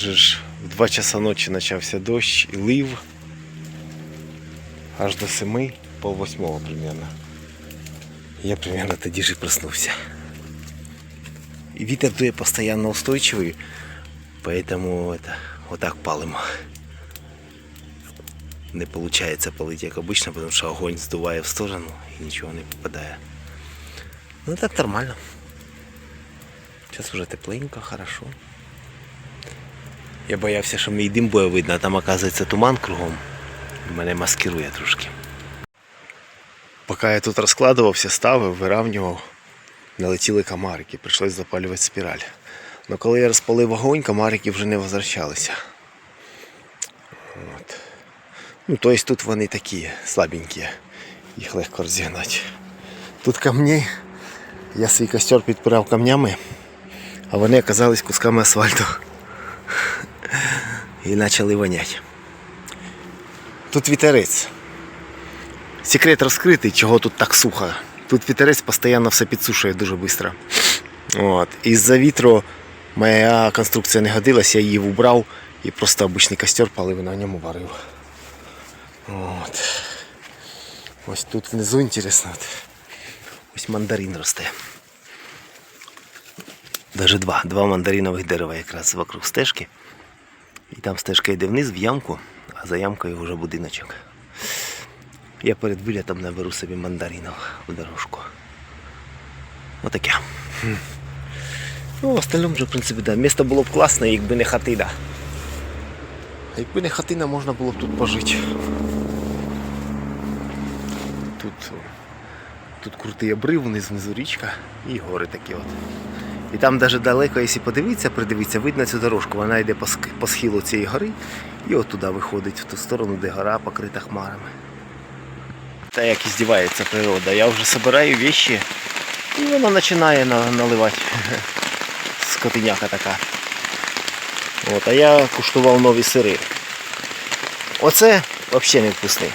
Тут же ж в 2 часа ночі почався дощ і лив. Аж до 7, пол восьмого примерно. Я примерно тоді ж і проснувся. І вітер дує постійно устойчивий, поэтому это, вот так палимо. Не получается палить, як обычно, потому що огонь здуває в сторону і нічого не попадає. Ну так нормально. Зараз вже тепленько, хорошо. Я боявся, що мій дим буде видно, а там оказується туман кругом. Мене маскирує трошки. Поки я тут розкладувався, ставив, виравнював, налетіли комарики, прийшлось запалювати спіраль. Но коли я розпалив вогонь, комарики вже не возвращалися. От. Ну, тобто тут вони такі слабенькі, їх легко розігнати. Тут камні, я свій костер підпирав камнями, а вони оказались кусками асфальту. І почали воняти. Тут вітерець. Секрет розкритий, чого тут так сухо. Тут вітерець постійно все підсушує дуже швидко. Із-за вітру моя конструкція не годилась, я її убрав і просто обичний костер палив і на ньому варив. От. Ось тут внизу інтересно. Ось мандарин росте. Даже два. Два мандаринових дерева якраз вокруг стежки. І там стежка йде вниз в ямку, а за ямкою вже будиночок. Я перед вилітом наберу собі мандаринів в дорожку. Отаке. Ну, в остальному вже, в принципі, да. Місто було б класне, якби не хатина. Якби не хатина, можна було б тут пожити. Тут, тут крутий обрив, вниз внизу річка і гори такі от. І там навіть далеко, якщо подивитися, придивитися, видно цю дорожку. Вона йде по, схилу цієї гори і от туди виходить, в ту сторону, де гора покрита хмарами. Та як здівається природа. Я вже збираю вещи і вона починає на- наливати. Скотиняка така. От, а я куштував нові сири. Оце взагалі невкусний.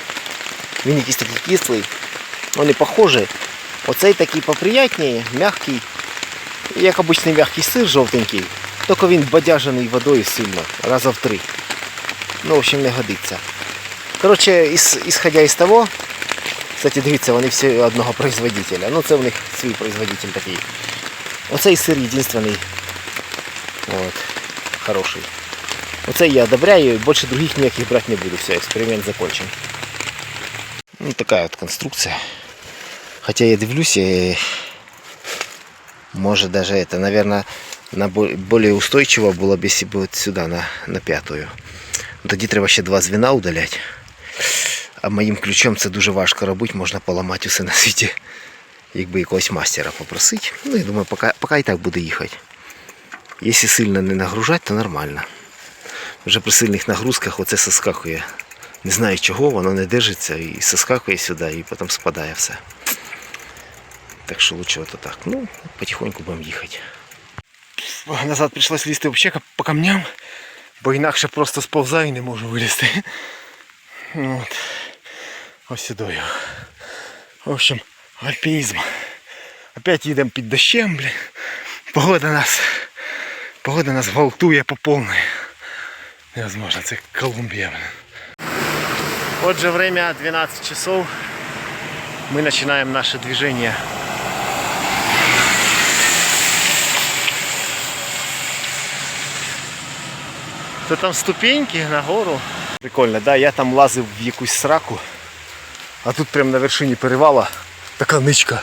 Він якийсь такий кислий. Вони похожі. Оцей такий поприятній, м'який. Як обичний м'який сир жовтенький, тільки він бадяжений водою сильно, раза в три. Ну, в общем, не годиться. Коротше, із, ісходя із того, кстати, дивіться, вони всі одного производителя. Ну, це в них свій производитель такий. Оцей сир єдинственний. От, хороший. Оцей я одобряю, більше других ніяких брати не буду. Все, експеримент закончен. Ну, така от конструкція. Хоча я дивлюся, Может даже это, наверное, на бо- более устойчиво было бы, если бы вот сюда, на, на п'ятую. Ну, Тоді треба ще два звіна удаляти. А моїм ключом це дуже важко робити, можна поламати усе на світі. Якби якогось мастера попросити. Ну, я думаю, поки, поки і так буде їхати. Якщо сильно не нагружати, то нормально. Вже при сильних нагрузках оце соскакує. Не знаю чого, воно не держиться і соскакує сюди, і потім спадає все. Так що лучше вот так. Ну, потихоньку будемо їхати. Назад прийшлось лізти взагалі по камням, бо інакше просто сповзаю і не можу вилізти. От. Ось сюди. В общем, альпінізм. Опять їдемо під дощем, блін. Погода нас. Погода нас гвалтує по повній. Невозможно, це Колумбія. блін. Отже, время 12 часов. Мы начинаем наше движение. Це там ступеньки нагору. Прикольно, да, я там лазив в якусь сраку, а тут прямо на вершині перевала така ничка.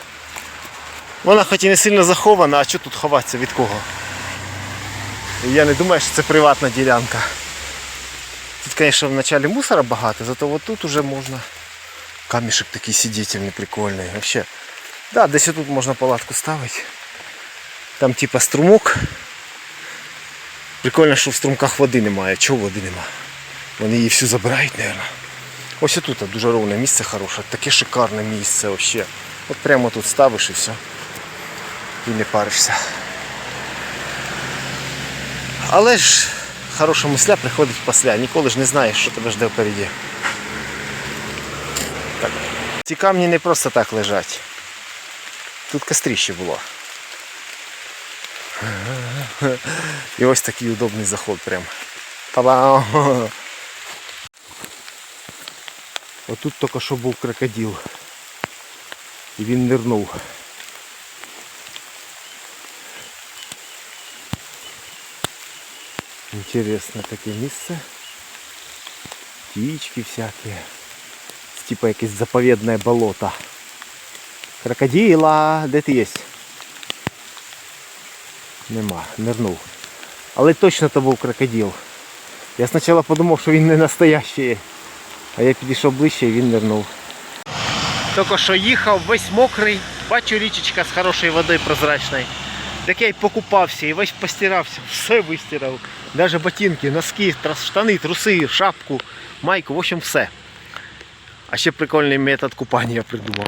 Вона хоч і не сильно захована, а що тут ховатися від кого? І я не думаю, що це приватна ділянка. Тут, звісно, в началі мусора багато, зато от тут уже можна. Камішек такий сидітельний, прикольний. Вообще. Да, десь тут можна палатку ставити. Там типа струмок. Прикольно, що в струмках води немає. Чого води нема? Вони її всю забирають, мабуть. Ось тут дуже ровне місце хороше, таке шикарне місце вообще. От прямо тут ставиш і все. І не паришся. Але ж хороша мисля приходить після. Ніколи ж не знаєш, що тебе жде впереді. Так. Ці камні не просто так лежать. Тут костріще було. І ось такий удобний заход прям. Па-бам! Отут тільки що був крокодил. І він нирнув. Інтересне таке місце. Птички всякі. Типа якесь заповідне болото. Крокодила, де ти є? Нема, нирнув. Але точно то був крокодил. Я спочатку подумав, що він не настоящий. А я підійшов ближче і він нирнув. Тільки що їхав, весь мокрий, бачу річечка з хорошою водою прозрачною. Так я й покупався і весь постирався, все вистирав. Навіть ботинки, носки, штани, труси, шапку, майку, в общем, все. А ще прикольний метод купання придумав.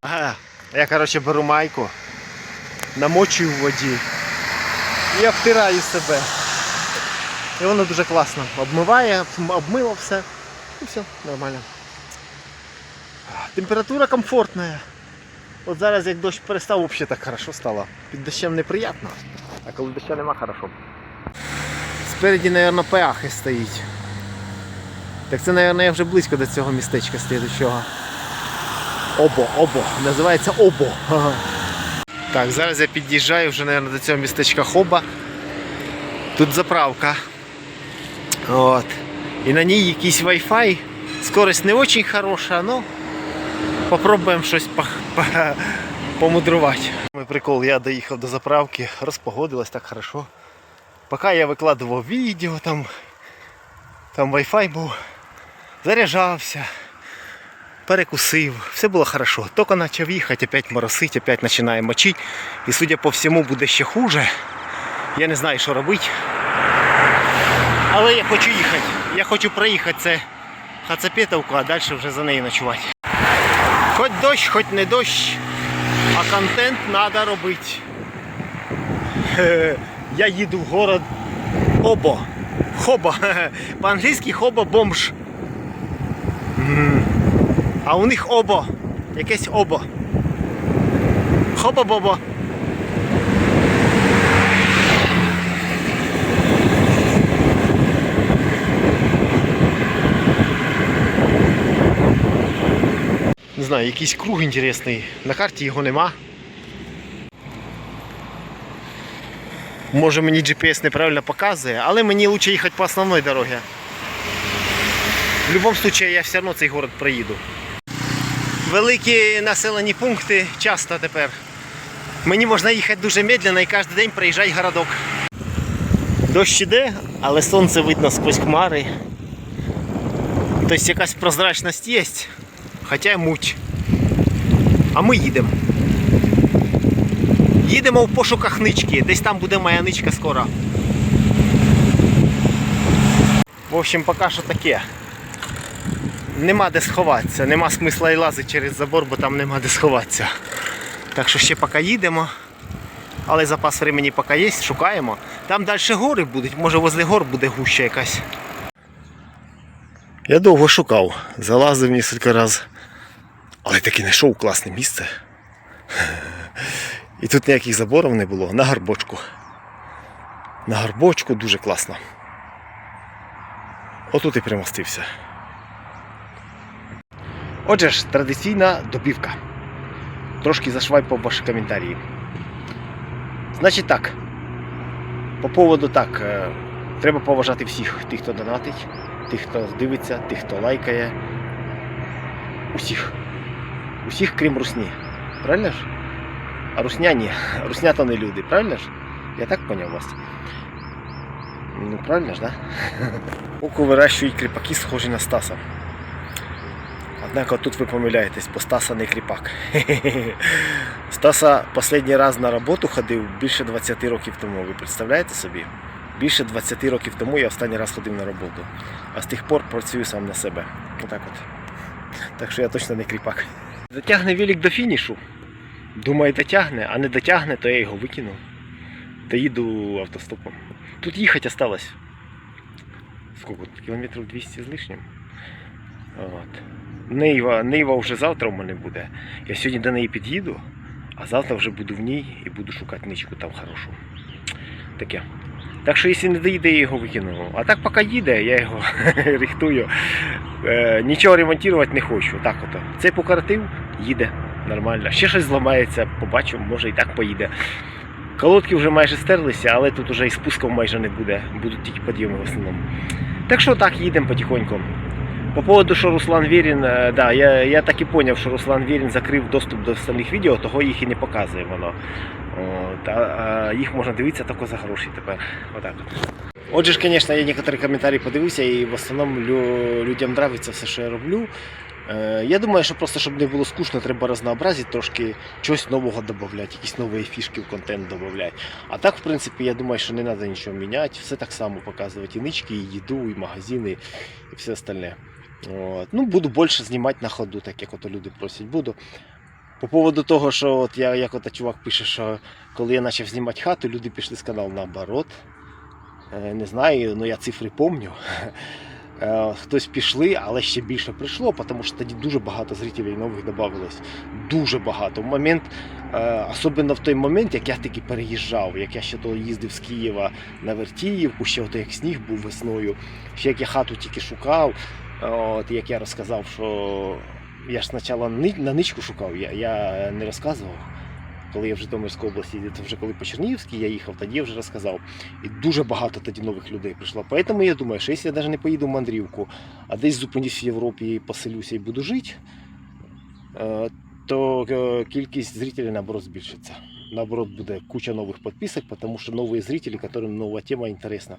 Ага, я коротше беру майку, намочую в воді і обтираю себе. І воно дуже класно. Обмиває, обмило все. І все, нормально. Температура комфортна. От зараз як дощ перестав, взагалі так хорошо стало. Під дощем неприємно, а коли дощу нема хорошо. Спереді, мабуть, пеахи стоїть. Так це, мабуть, я вже близько до цього містечка слідущого. Обо, обо. Називається Обо. Ага. Так, зараз я під'їжджаю вже, мабуть, до цього містечка Хоба. Тут заправка. От. І на ній якийсь Wi-Fi. Скорость не дуже хороша, але попробуємо щось по- по- помудрувати. Мой прикол, я доїхав до заправки, розпогодилось так хорошо. Поки я викладував відео, там, там Wi-Fi був, заряджався, перекусив, все було хорошо. Тільки почав їхати, опять моросить, опять починає мочити. І судя по всьому буде ще хуже. Я не знаю, що робити. Але я хочу їхати. Я хочу проїхати це Хацапетовку, а далі вже за нею ночувати. Хоч дощ, хоч не дощ, а контент треба робити. Я їду в город Обо. Хоба. По-англійськи хоба бомж. А у них обо. Якесь обо. Хоба-бобо. Не знаю, якийсь круг інтересний. На карті його нема. Може мені GPS неправильно показує, але мені краще їхати по основній дорозі. В будь-якому випадку я все одно цей город проїду. Великі населені пункти часто тепер. Мені можна їхати дуже медленно і кожен день проїжджати городок. Дощ іде, але сонце видно сквозь хмари. Тобто якась прозрачність є, хоча муть. А ми їдемо. Їдемо в пошуках нички. Десь там буде моя ничка скоро. В общем, поки що таке. Нема де сховатися, нема смисла і лазити через забор, бо там нема де сховатися. Так що ще поки їдемо. Але запас времени поки є, шукаємо. Там далі гори будуть, може возле гор буде гуща якась. Я довго шукав, залазив кілька разів. Але таки знайшов класне місце. І тут ніяких заборів не було. На гарбочку. На гарбочку дуже класно. Отут і примостився. Отже ж, традиційна добівка. Трошки зашвайпав ваші коментарі. Значить так. По поводу так. е, Треба поважати всіх тих, хто донатить, тих, хто дивиться, тих, хто лайкає. Усіх. Усіх, крім русні. Правильно ж? А русня ні. Русня то не люди, правильно ж? Я так поняв вас. Ну, правильно ж, да? Оку вирощують кріпаки, схожі на Стаса. Однак тут ви помиляєтесь, бо Стаса не кріпак. Стаса останній раз на роботу ходив більше 20 років тому. Ви представляєте собі? Більше 20 років тому я останній раз ходив на роботу. А з тих пор працюю сам на себе. Отак от. Так що я точно не кріпак. Дотягне велик до фінішу. Думаю, дотягне, а не дотягне, то я його викину. Та їду автостопом. Тут їхати осталось. Сколько? Кілометрів 200 з лишнім. От. Нива, Нива вже завтра у мене буде. Я сьогодні до неї під'їду, а завтра вже буду в ній і буду шукати ничку там хорошу. Таке. Так що, якщо не доїде, я його викину. А так поки їде, я його рихтую. Е, нічого ремонтувати не хочу. Так ото. Цей покоратив, їде нормально. Ще щось зламається, побачу, може і так поїде. Колодки вже майже стерлися, але тут вже і спусків майже не буде. Будуть тільки підйоми в основному. Так що так, їдемо потихоньку. По поводу, що Руслан Вірін, е, да, я, я так і зрозумів, що Руслан Вірін закрив доступ до остальних відео, того їх і не показує воно. От, а, а їх можна дивитися тільки за гроші тепер. Отак. Отже ж, звісно, я некоторі коментарі подивився, і в основному лю- людям подобається все, що я роблю. Е, Я думаю, що просто щоб не було скучно, треба разнообразити, трошки чогось нового додати, якісь нові фішки в контент додати. А так, в принципі, я думаю, що не треба нічого міняти, все так само показувати. І нички, і їду, і магазини, і все остальне. От. Ну, буду більше знімати на ходу, так як ото люди просять. Буду. По поводу того, що от я, як ото чувак пише, що коли я почав знімати хату, люди пішли з каналу наоборот. Е, Не знаю, ну я цифри пам'ятаю. Е, Хтось пішли, але ще більше прийшло, тому що тоді дуже багато зрителів нових додавалось. Дуже багато. В момент, е, особливо в той момент, як я таки переїжджав, як я ще то їздив з Києва на Вертіївку, ще ото як сніг був весною, ще як я хату тільки шукав, от, як я розказав, що я ж спочатку на ничку шукав, я, я не розказував. Коли я в Житомирській області, це вже коли по Чернігівській я їхав, тоді я вже розказав. І дуже багато тоді нових людей прийшло. Тому я думаю, що якщо я навіть не поїду в мандрівку, а десь зупинюсь в Європі і поселюся і буду жити, е, то е, кількість зрителей наоборот збільшиться. Наоборот, буде куча нових підписок, тому що нові зрителі, яким нова тема інтересна.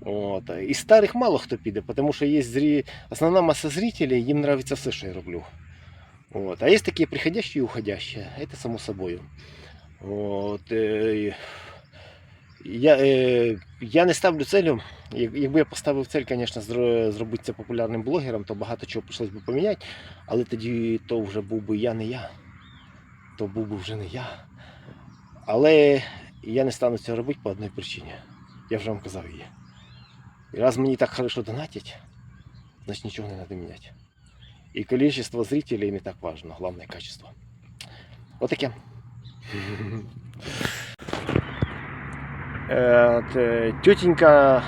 От. Із старих мало хто піде, тому що є зрі... основна маса зрителей, їм подобається все, що я роблю. Вот. А есть такие приходящие и уходящие. Это само собой. От, е, я, е, я не ставлю целю. Якби я поставив цель, звісно, зро- зробити популярним блогером, то багато чого прийшлось би поміняти. Але тоді то вже був би я не я. То був би вже не я. Але я не стану цього робити по одній причині. Я вже вам казав її. І раз мені так хорошо донатять, значить нічого не треба міняти. И количество зрителей не так важно, главное качество. Вот таке. Е, от, е, Тетенька,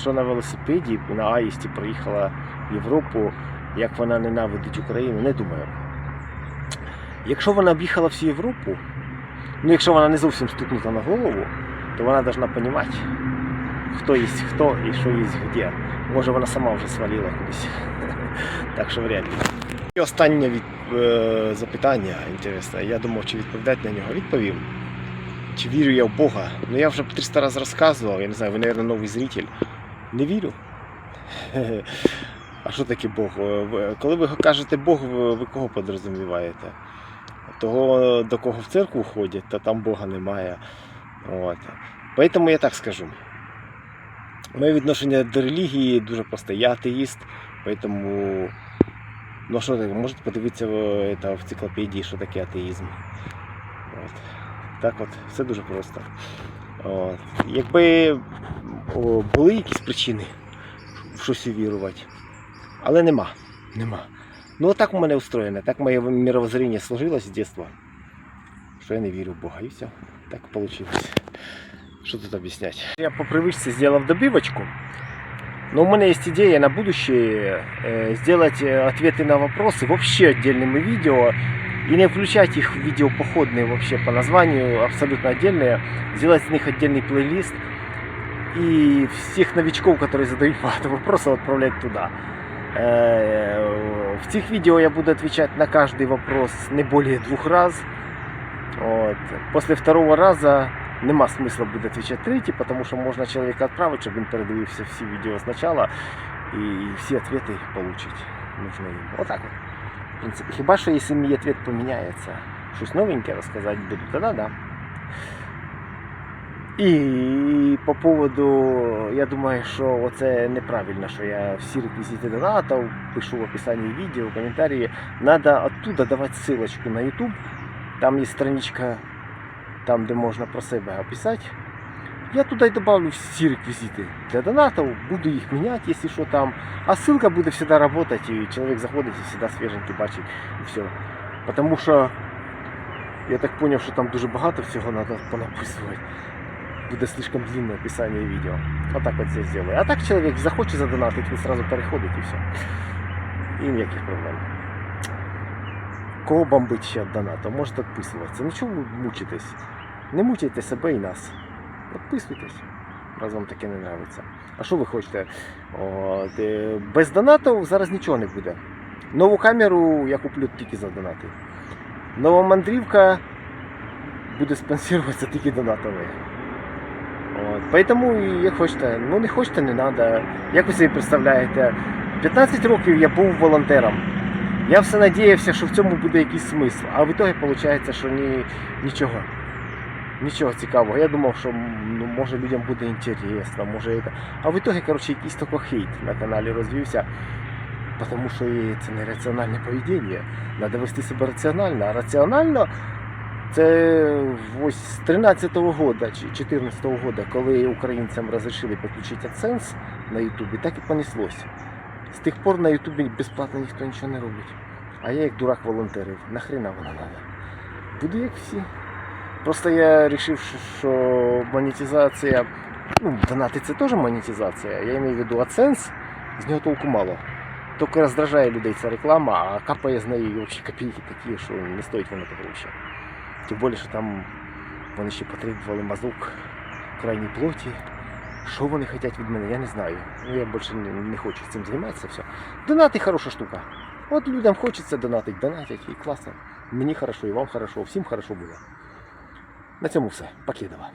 що на велосипеді на Аїсті приїхала в Європу, як вона ненавидить Україну, не думаю. Якщо вона об'їхала всю Європу, ну якщо вона не зовсім стукнута на голову, то вона повинна розуміти, хто є хто і що є де. Може вона сама вже свалила кудись. Так що вряд ли. І останнє від, е, запитання інтересне. Я думав, чи відповідати на нього. Відповім. Чи вірю я в Бога? Ну я вже 300 разів розказував, я не знаю, ви, мабуть, новий зритель. Не вірю. А що таке Бог? Е, Коли ви кажете Бог, ви, кого підрозуміваєте? Того, до кого в церкву ходять, то там Бога немає. От. Поэтому я так скажу. Моє відношення до релігії дуже просте. Я атеїст, поэтому Ну що таке, можете подивитися в, это, в енциклопедії, що таке атеїзм. От. Так от, все дуже просто. От. Якби о, були якісь причини в щось вірувати, але нема. Нема. Ну отак у мене устроєно, так моє мировоззрение сложилось з дитинства, що я не вірю в Бога. І все. Так вийшло. Що тут об'ясняти? Я по привычке зробив добивочку. Но у меня есть идея на будущее э, сделать э, ответы на вопросы вообще отдельными видео и не включать их в видео походные вообще по названию, абсолютно отдельные, сделать из них отдельный плейлист и всех новичков, которые задают багато вопросов, отправлять туда. Э, В тех видео я буду отвечать на каждый вопрос не более двух раз. Вот. После второго раза нема смисла буде відповідати третій, тому що можна чоловіка відправити, щоб він передивився всі відео спочатку і всі відповіді отримати нужно їм. Отак от. В принципі, хіба що якщо мій відповідь поміняється, щось новеньке розказати буду, тоді да. І по поводу, я думаю, що це неправильно, що я всі реквізити донатів пишу в описанні відео, в коментарі. Надо оттуда давати ссылочку на YouTube. Там є страничка там, де можна про себе описати. Я туди добавлю всі реквізити для донатів, буду їх міняти, якщо що там. А ссылка буде завжди працювати, і чоловік заходить і завжди свіженький бачить і все. Тому що я так зрозумів, що там дуже багато всього треба понаписувати. Буде слишком длинное описание видео. Вот так вот здесь сделаю. А так человек захочет задонатить, він сразу переходить і все. І ніяких проблем. Кого бомбить ще від можете відписуватися. Ну чого ви мучитесь? Не мучайте себе і нас. Підписуйтесь, раз вам таке не подобається. А що ви хочете? От, без донату зараз нічого не буде. Нову камеру я куплю тільки за донати. Нова мандрівка буде спонсоруватися тільки донатами. От. Поэтому, і як хочете, ну не хочете, не треба. Як ви собі представляєте, 15 років я був волонтером. Я все надіявся, що в цьому буде якийсь смисл. А в ітогі виходить, що ні, нічого. Нічого цікавого. Я думав, що ну, може людям буде інтересно, може это. А в итоге, короче, якийсь тільки хейт на каналі розвівся. Тому що це не раціональне поведіння. Треба вести себе раціонально. А раціонально це ось з 13-го года чи 14-го года, коли українцям розрішили підключити AdSense на Ютубі, так і понеслось. З тих пор на Ютубі безплатно ніхто нічого не робить. А я як дурак волонтерів. Нахрена воно треба? Буду як всі. Просто я вирішив, що- монетизація, ну, донати це теж монетизація. Я маю в виду AdSense, з нього толку мало. Тільки роздражає людей ця реклама, а капає з неї взагалі копійки такі, що не стоїть воно того. Тим більше, що там вони ще потребували мазок крайній плоті. Що вони хочуть від мене, я не знаю. Ну, я більше не, не хочу цим займатися. Все. Донати хороша штука. От людям хочеться донатити, донатять і класно. Мені хорошо, і вам хорошо, всім хорошо буде. На цьому все. Покидова.